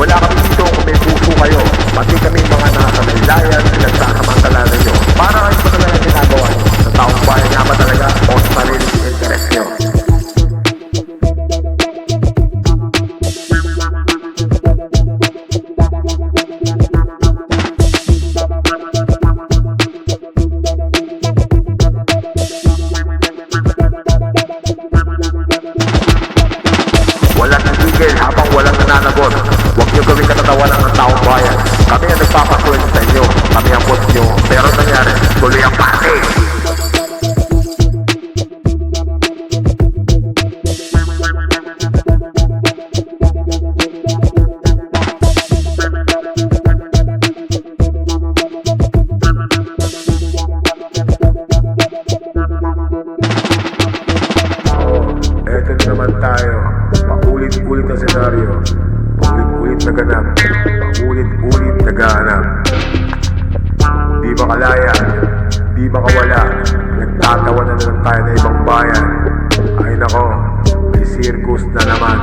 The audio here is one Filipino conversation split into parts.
Wala kami dito kung may puso kayo. Pati kami mga nakakamaylayan, pinagsakamantala ninyo. Para kayo pa talaga ginagawa nyo. Sa taong bayan nga ba talaga o sa sarili interest nyo. Walang nagigil habang walang nananagot. Nagpapasweldo sa inyo. Kami ang boss niyo. Pero nangyari, tuloy ang pati. Eto na naman tayo. Paulit-ulit na senaryo. Paulit-ulit na ganap. Paulit-ulit na ganap. Di ba kalaya? Di ba kawala? Nagtatawa na lang tayo na ibang bayan. Ay nako, may circus na naman.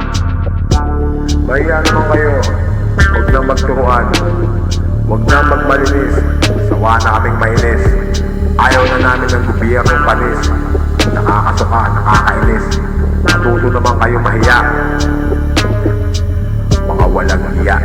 Mahiya naman kayo. Huwag nang magturuan. Huwag nang magmalinis. Sawa na kaming mainis. Ayaw na namin ng gobyernong panis. Nakakasuka, nakakainis. Natuto naman kayo mahiya. Mga walang hiya.